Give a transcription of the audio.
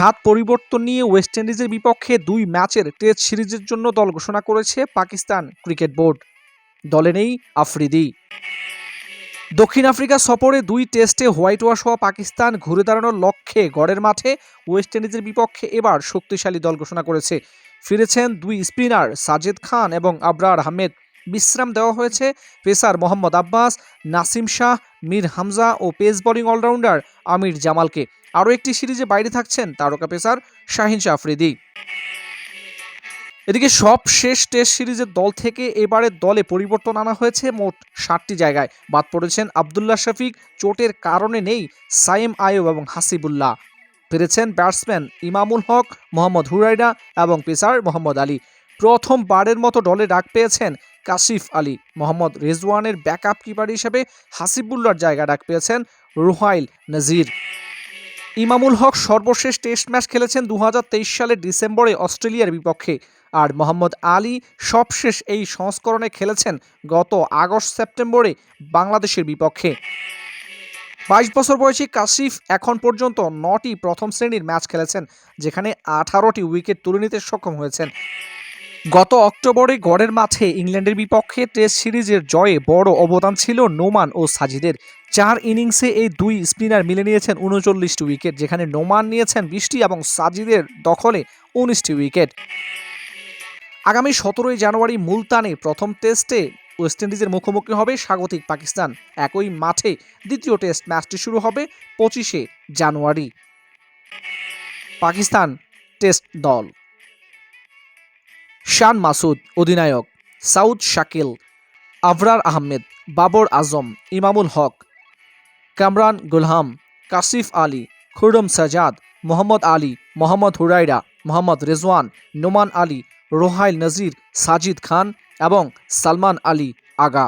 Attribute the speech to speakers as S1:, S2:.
S1: স্বাদ পরিবর্তন নিয়ে ওয়েস্ট ইন্ডিজের বিপক্ষে দুই ম্যাচের টেস্ট সিরিজের জন্য দল ঘোষণা করেছে পাকিস্তান ক্রিকেট বোর্ড। দলে নেই আফ্রিদি। দক্ষিণ আফ্রিকা সফরে দুই টেস্টে হোয়াইট ওয়াশ হওয়া পাকিস্তান ঘুরে দাঁড়ানোর লক্ষ্যে গড়ের মাঠে ওয়েস্ট ইন্ডিজের বিপক্ষে এবার শক্তিশালী দল ঘোষণা করেছে। ফিরেছেন দুই স্পিনার সাজেদ খান এবং আবরার আহমেদ। বিশ্রাম দেওয়া হয়েছে পেসার মোহাম্মদ আব্বাস, নাসিম শাহ মীর হামজা ও পেস বোলিং অলরাউন্ডার আমির জামালকে। আরও একটি সিরিজে বাইরে থাকছেন তারকা পেসার শাহিন শাহ আফ্রিদি এদিকে সব শেষ টেস্ট সিরিজের দল থেকে এবারের দলে পরিবর্তন আনা হয়েছে মোট ষাটটি জায়গায়। বাদ পড়েছেন আবদুল্লাহ শফিক, চোটের কারণে নেই সাইম আয়ুব এবং হাসিবুল্লাহ। ফিরেছেন ব্যাটসম্যান ইমামুল হক, মোহাম্মদ হুরাইডা এবং পেসার মোহাম্মদ আলী। প্রথমবারের মতো দলে ডাক পেয়েছেন কাশিফ আলী। মোহাম্মদ রেজওয়ানের ব্যাকআপ কিপার হিসেবে হাসিবুল্লার জায়গা ডাক পেয়েছেন রুহাইল নজির। ইমামুল হক সর্বশেষ টেস্ট ম্যাচ খেলেছেন দু হাজার তেইশ সালের ডিসেম্বরে অস্ট্রেলিয়ার বিপক্ষে। আর মোহাম্মদ আলী সবশেষ এই সংস্করণে খেলেছেন গত আগস্ট সেপ্টেম্বরে বাংলাদেশের বিপক্ষে। বাইশ বছর বয়সী কাশিফ এখন পর্যন্ত নটি প্রথম শ্রেণির ম্যাচ খেলেছেন, যেখানে আঠারোটি উইকেট তুলে নিতে সক্ষম হয়েছেন। গত অক্টোবরে গড়ের মাঠে ইংল্যান্ডের বিপক্ষে টেস্ট সিরিজের জয়ে বড় অবদান ছিল নোমান ও সাজিদের। চার ইনিংসে এই দুই স্পিনার মিলে নিয়েছেন উনচল্লিশটি উইকেট, যেখানে নোমান নিয়েছেন বিশটি এবং সাজিদের দখলে উনিশটি উইকেট। আগামী সতেরোই জানুয়ারি মুলতানে প্রথম টেস্টে ওয়েস্ট ইন্ডিজের মুখোমুখি হবে স্বাগতিক পাকিস্তান। একই মাঠে দ্বিতীয় টেস্ট ম্যাচটি শুরু হবে পঁচিশে জানুয়ারি। পাকিস্তান টেস্ট দল শান মাসুদ, অধিনায়ক, সাউদ শাকিল, আবরার আহমেদ, বাবর আজম, ইমামুল হক, কামরান গুলহাম, কাসিফ আলী, খুরম সাজাদ, মোহাম্মদ আলী, মোহাম্মদ হুরাইরা, মোহাম্মদ রেজওয়ান, নোমান আলী, রোহাইল নজির, সাজিদ খান এবং সালমান আলী আগা।